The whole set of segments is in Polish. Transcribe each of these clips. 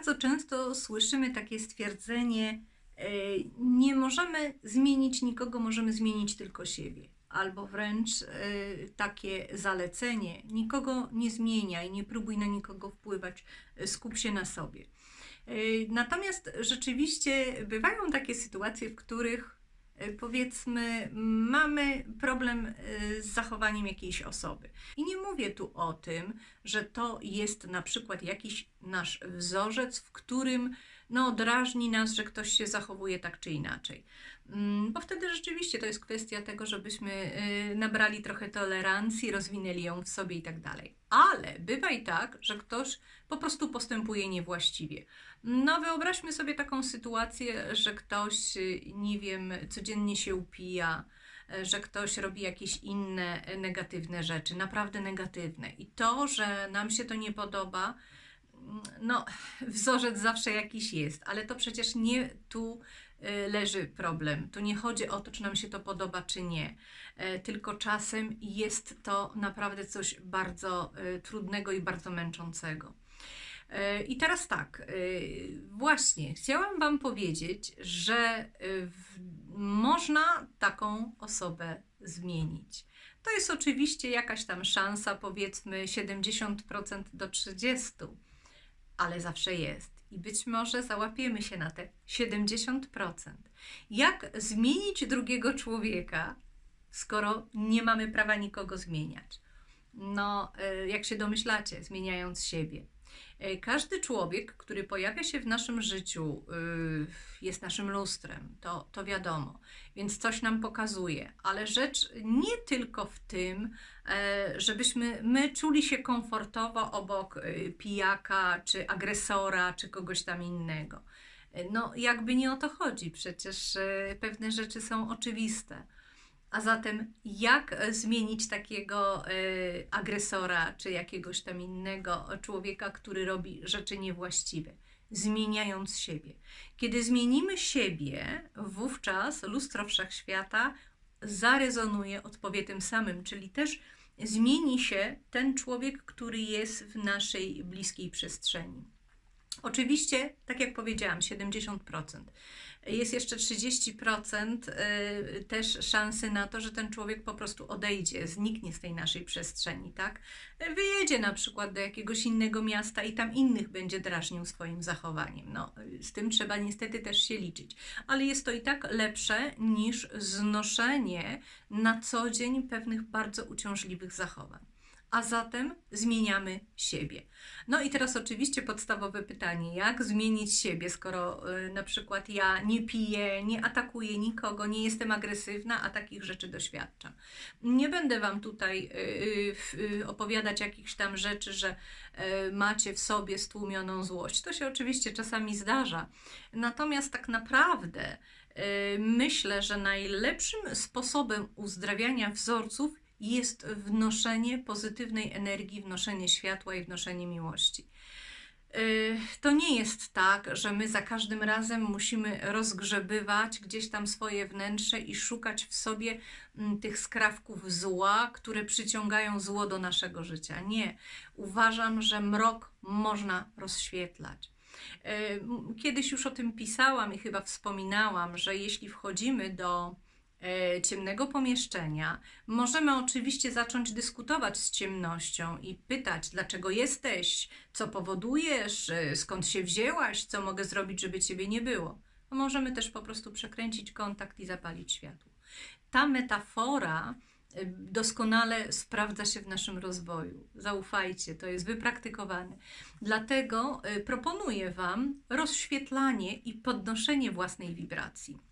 Bardzo często słyszymy takie stwierdzenie: e, Nie możemy zmienić nikogo, możemy zmienić tylko siebie. Albo wręcz e, takie zalecenie: nikogo nie zmieniaj, nie próbuj na nikogo wpływać, e, skup się na sobie. Natomiast rzeczywiście bywają takie sytuacje, w których powiedzmy, mamy problem y, z zachowaniem jakiejś osoby. I nie mówię tu o tym, że to jest na przykład jakiś nasz wzorzec, w którym no, drażni nas, że ktoś się zachowuje tak czy inaczej. Mm, bo wtedy rzeczywiście to jest kwestia tego, żebyśmy y, nabrali trochę tolerancji, rozwinęli ją w sobie i tak dalej. Ale bywa i tak, że ktoś po prostu postępuje niewłaściwie. No, wyobraźmy sobie taką sytuację, że ktoś, y, nie wiem, codziennie się upija, y, że ktoś robi jakieś inne negatywne rzeczy, naprawdę negatywne. I to, że nam się to nie podoba, no, wzorzec zawsze jakiś jest, ale to przecież nie tu y, leży problem. Tu nie chodzi o to, czy nam się to podoba, czy nie, tylko czasem jest to naprawdę coś bardzo trudnego i bardzo męczącego. E, I teraz tak, e, właśnie chciałam Wam powiedzieć, że e, można taką osobę zmienić. To jest oczywiście jakaś tam szansa, powiedzmy 70% do 30%, ale zawsze jest. I być może załapiemy się na te 70%. Jak zmienić drugiego człowieka, skoro nie mamy prawa nikogo zmieniać? No, jak się domyślacie, zmieniając siebie. E, każdy człowiek, który pojawia się w naszym życiu, y, jest naszym lustrem, to, to wiadomo, więc coś nam pokazuje, ale rzecz nie tylko w tym, e, żebyśmy my czuli się komfortowo obok y, pijaka, czy agresora, czy kogoś tam innego. E, no, jakby nie o to chodzi, przecież pewne rzeczy są oczywiste. A zatem, jak e, zmienić takiego y, agresora czy jakiegoś tam innego człowieka, który robi rzeczy niewłaściwe? Zmieniając siebie. Kiedy zmienimy siebie, wówczas lustro wszechświata zarezonuje, odpowie tym samym, czyli też zmieni się ten człowiek, który jest w naszej bliskiej przestrzeni. Oczywiście, tak jak powiedziałam, 70%. Jest jeszcze 30% y, też szansy na to, że ten człowiek po prostu odejdzie, zniknie z tej naszej przestrzeni, tak? Wyjedzie na przykład do jakiegoś innego miasta i tam innych będzie drażnił swoim zachowaniem. No, z tym trzeba niestety też się liczyć. Ale jest to i tak lepsze niż znoszenie na co dzień pewnych bardzo uciążliwych zachowań a zatem zmieniamy siebie. No i teraz oczywiście podstawowe pytanie, jak zmienić siebie, skoro y, na przykład ja nie piję, nie atakuję nikogo, nie jestem agresywna, a takich rzeczy doświadczam. Nie będę Wam tutaj y, y, opowiadać jakichś tam rzeczy, że y, macie w sobie stłumioną złość. To się oczywiście czasami zdarza. Natomiast tak naprawdę y, myślę, że najlepszym sposobem uzdrawiania wzorców jest wnoszenie pozytywnej energii, wnoszenie światła i wnoszenie miłości. Y, to nie jest tak, że my za każdym razem musimy rozgrzebywać gdzieś tam swoje wnętrze i szukać w sobie mm, tych skrawków zła, które przyciągają zło do naszego życia. Nie. Uważam, że mrok można rozświetlać. Y, kiedyś już o tym pisałam i chyba wspominałam, że jeśli wchodzimy do ciemnego pomieszczenia, możemy oczywiście zacząć dyskutować z ciemnością i pytać, dlaczego jesteś, co powodujesz, e, skąd się wzięłaś, co mogę zrobić, żeby ciebie nie było. A możemy też po prostu przekręcić kontakt i zapalić światło. Ta metafora e, doskonale sprawdza się w naszym rozwoju. Zaufajcie, to jest wypraktykowane. Dlatego proponuję Wam rozświetlanie i podnoszenie własnej wibracji.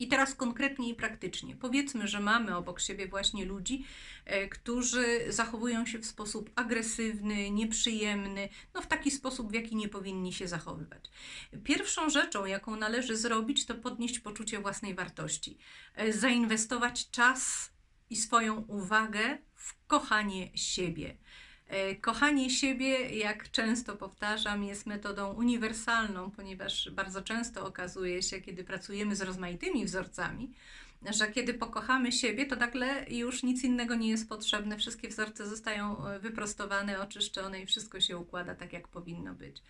I teraz konkretnie i praktycznie. Powiedzmy, że mamy obok siebie właśnie ludzi, e, którzy zachowują się w sposób agresywny, nieprzyjemny, no w taki sposób, w jaki nie powinni się zachowywać. Pierwszą rzeczą, jaką należy zrobić, to podnieść poczucie własnej wartości, e, zainwestować czas i swoją uwagę w kochanie siebie Kochanie siebie, jak często powtarzam, jest metodą uniwersalną, ponieważ bardzo często okazuje się, kiedy pracujemy z rozmaitymi wzorcami, że kiedy pokochamy siebie, to nagle już nic innego nie jest potrzebne. Wszystkie wzorce zostają e, wyprostowane, oczyszczone i wszystko się układa tak, jak powinno być.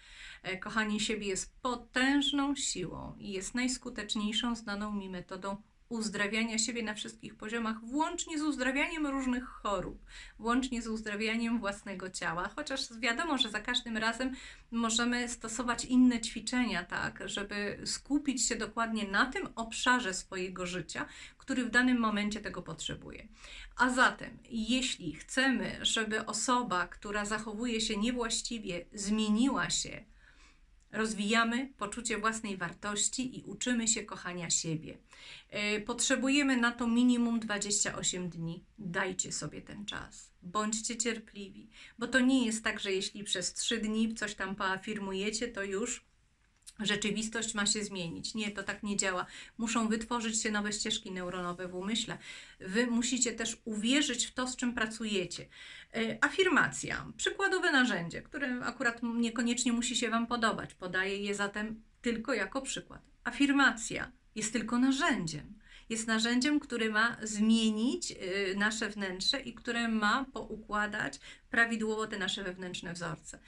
E, Kochanie siebie jest potężną siłą i jest najskuteczniejszą znaną mi metodą uzdrawiania siebie na wszystkich poziomach, włącznie z uzdrawianiem różnych chorób, włącznie z uzdrawianiem własnego ciała, chociaż wiadomo, że za każdym razem możemy stosować inne ćwiczenia, tak, żeby skupić się dokładnie na tym obszarze swojego życia, który w danym momencie tego potrzebuje. A zatem, jeśli chcemy, żeby osoba, która zachowuje się niewłaściwie, zmieniła się, rozwijamy poczucie własnej wartości i uczymy się kochania siebie. E, Potrzebujemy na to minimum 28 dni. Dajcie sobie ten czas. Bądźcie cierpliwi, bo to nie jest tak, że jeśli przez 3 dni coś tam poafirmujecie, to już rzeczywistość ma się zmienić. Nie, to tak nie działa. Muszą wytworzyć się nowe ścieżki neuronowe w umyśle. Wy musicie też uwierzyć w to, z czym pracujecie. E, Afirmacja, przykładowe narzędzie, które akurat niekoniecznie musi się Wam podobać. Podaję je zatem tylko jako przykład. Afirmacja jest tylko narzędziem. Jest narzędziem, które ma zmienić y, nasze wnętrze i które ma poukładać prawidłowo te nasze wewnętrzne wzorce.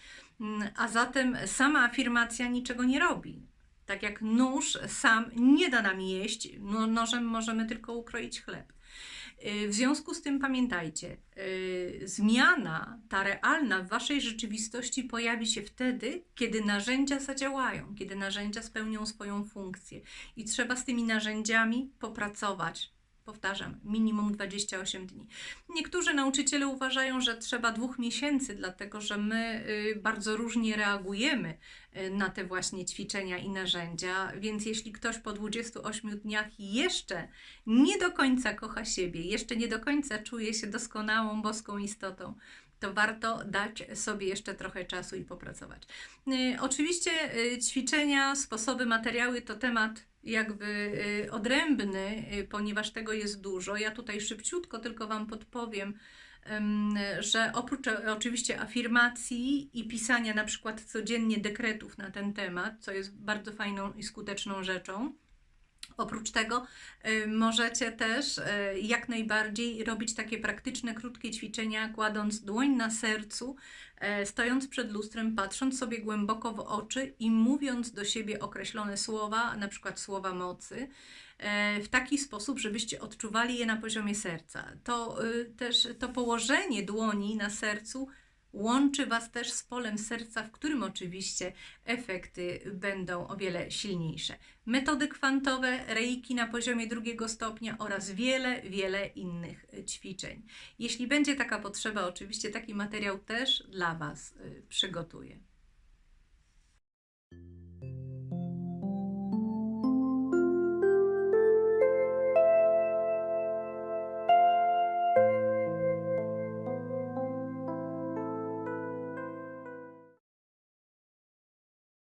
Mm, A zatem sama afirmacja niczego nie robi. Tak jak nóż sam nie da nam jeść, no, nożem możemy tylko ukroić chleb. Y, W związku z tym pamiętajcie, y, zmiana, ta realna w waszej rzeczywistości pojawi się wtedy, kiedy narzędzia zadziałają, kiedy narzędzia spełnią swoją funkcję i trzeba z tymi narzędziami popracować. Powtarzam, minimum 28 dni. Niektórzy nauczyciele uważają, że trzeba dwóch miesięcy, dlatego że my y, bardzo różnie reagujemy y, na te właśnie ćwiczenia i narzędzia, więc jeśli ktoś po 28 dniach jeszcze nie do końca kocha siebie, jeszcze nie do końca czuje się doskonałą boską istotą, to warto dać sobie jeszcze trochę czasu i popracować. Y, Oczywiście y, ćwiczenia, sposoby, materiały to temat jakby y, odrębny, ponieważ tego jest dużo. Ja tutaj szybciutko tylko Wam podpowiem, em, że oprócz e, oczywiście afirmacji i pisania na przykład codziennie dekretów na ten temat, co jest bardzo fajną i skuteczną rzeczą, Oprócz tego y, możecie też y, jak najbardziej robić takie praktyczne, krótkie ćwiczenia, kładąc dłoń na sercu, e, stojąc przed lustrem, patrząc sobie głęboko w oczy i mówiąc do siebie określone słowa, na przykład słowa mocy, e, w taki sposób, żebyście odczuwali je na poziomie serca. To y, też to położenie dłoni na sercu łączy Was też z polem serca, w którym oczywiście efekty będą o wiele silniejsze. Metody kwantowe, reiki na poziomie drugiego stopnia oraz wiele, wiele innych ćwiczeń. Jeśli będzie taka potrzeba, oczywiście taki materiał też dla Was y, przygotuję.